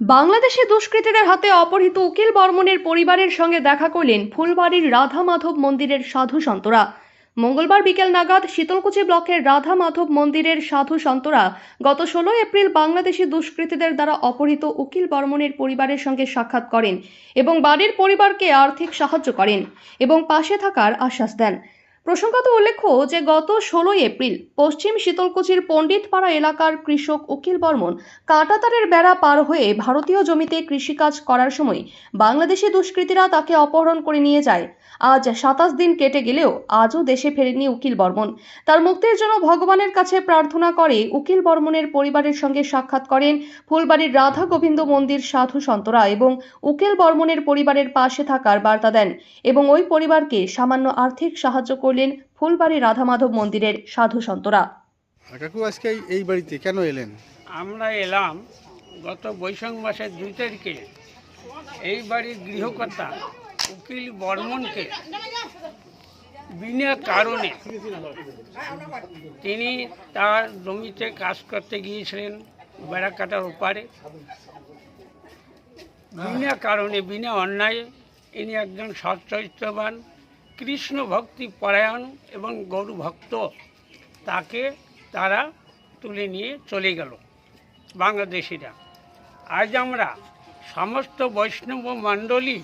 বাংলাদেশে দুষ্কৃতীদের হাতে অপহৃত উকিল বর্মনের পরিবারের সঙ্গে দেখা করলেন ফুলবাড়ির রাধা মাধব মন্দিরের সাধু সন্তরা। মঙ্গলবার বিকেল নাগাদ শীতলকুচি ব্লকের রাধা মাধব মন্দিরের সাধু সন্তরা গত ষোলো এপ্রিল বাংলাদেশি দুষ্কৃতীদের দ্বারা অপহৃত উকিল বর্মনের পরিবারের সঙ্গে সাক্ষাৎ করেন এবং বাড়ির পরিবারকে আর্থিক সাহায্য করেন এবং পাশে থাকার আশ্বাস দেন। প্রসঙ্গত উল্লেখ্য যে, গত ষোলোই এপ্রিল পশ্চিম শীতলকুচির পণ্ডিতপাড়া এলাকার কৃষক উকিল বর্মন কাঁটাতারের বেড়া পার হয়ে ভারতীয় জমিতে কৃষিকাজ করার সময় বাংলাদেশি দুষ্কৃতীরা তাকে অপহরণ করে নিয়ে যায়। আজ সাতাশ দিন কেটে গেলেও আজও দেশে ফেরেনি উকিল বর্মন। তার মুক্তির জন্য ভগবানের কাছে প্রার্থনা করে উকিল বর্মনের পরিবারের সঙ্গে সাক্ষাৎ করেন ফুলবাড়ির রাধা গোবিন্দ মন্দির সাধু সন্তরা এবং উকিল বর্মনের পরিবারের পাশে থাকার বার্তা দেন এবং ওই পরিবারকে সামান্য আর্থিক সাহায্য করলেন ফুলবাড়ি রাধা মাধব মন্দিরের সাধু সন্তরা। কাকু আজকে এই- এই বাড়িতে কেন এলেন? আমরা এলাম গত বৈশাখ মাসের দুই তারিখে। এই বাড়ির গৃহকর্তা উকিল বর্মনকে বিনা কারণে তিনি তার জমিতে কাজ করতে গিয়েছিলেন বেড়া কাটার ওপারে। বিনা কারণে বিনা অন্যায়ে ইনি একজন সচ্চরিত্রবান কৃষ্ণ ভক্তি পরায়ণ এবং গরু ভক্ত, তাকে তারা তুলে নিয়ে চলে গেল বাংলাদেশিরা। আজ আমরা সমস্ত বৈষ্ণব মণ্ডলী,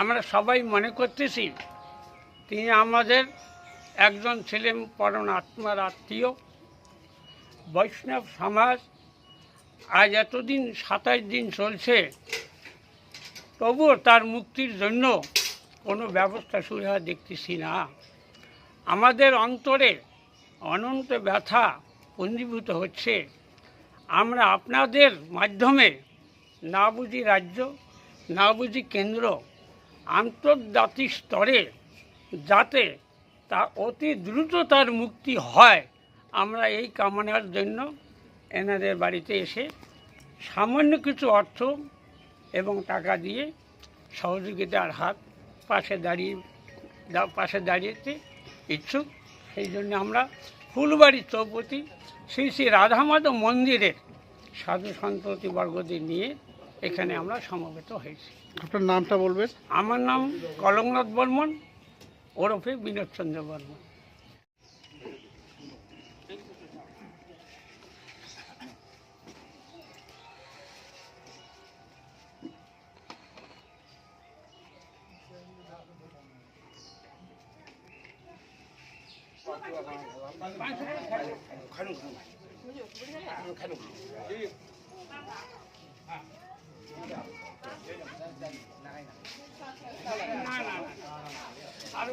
আমরা সবাই মনে করতেছি তিনি আমাদের একজন ছিলেন পরম আত্মার আত্মীয়। বৈষ্ণব সমাজ আজ এতদিন সাতাশ দিন চলছে, তবুও তার মুক্তির জন্য কোনো ব্যবস্থা হওয়া দেখতেছি না। আমাদের অন্তরে অনন্ত ব্যথা পুঞ্জীভূত হচ্ছে। আমরা আপনাদের মাধ্যমে না বুঝি রাজ্য, না বুঝি কেন্দ্র, আন্তর্জাতিক স্তরে যাতে তা অতি দ্রুত তার মুক্তি হয়, আমরা এই কামনার জন্য এনাদের বাড়িতে এসে সামান্য কিছু অর্থ এবং টাকা দিয়ে সহযোগিতার হাত পাশে দাঁড়িয়ে পাশে দাঁড়িয়েতে ইচ্ছুক। সেই জন্য আমরা ফুলবাড়ির চৌপতি শ্রী শ্রী রাধামাধব মন্দিরের সাধু সন্ততি বর্গদের নিয়ে এখানে আমরা সমবেত হয়েছি। আপনার নামটা বলবেন? আমার নাম কলমনাথ বর্মন ওরফে বিনোদ চন্দ্র বর্মন। 啊，这个，这个，反开动，开动，开动，开动，哎，来来来，来来来，他说。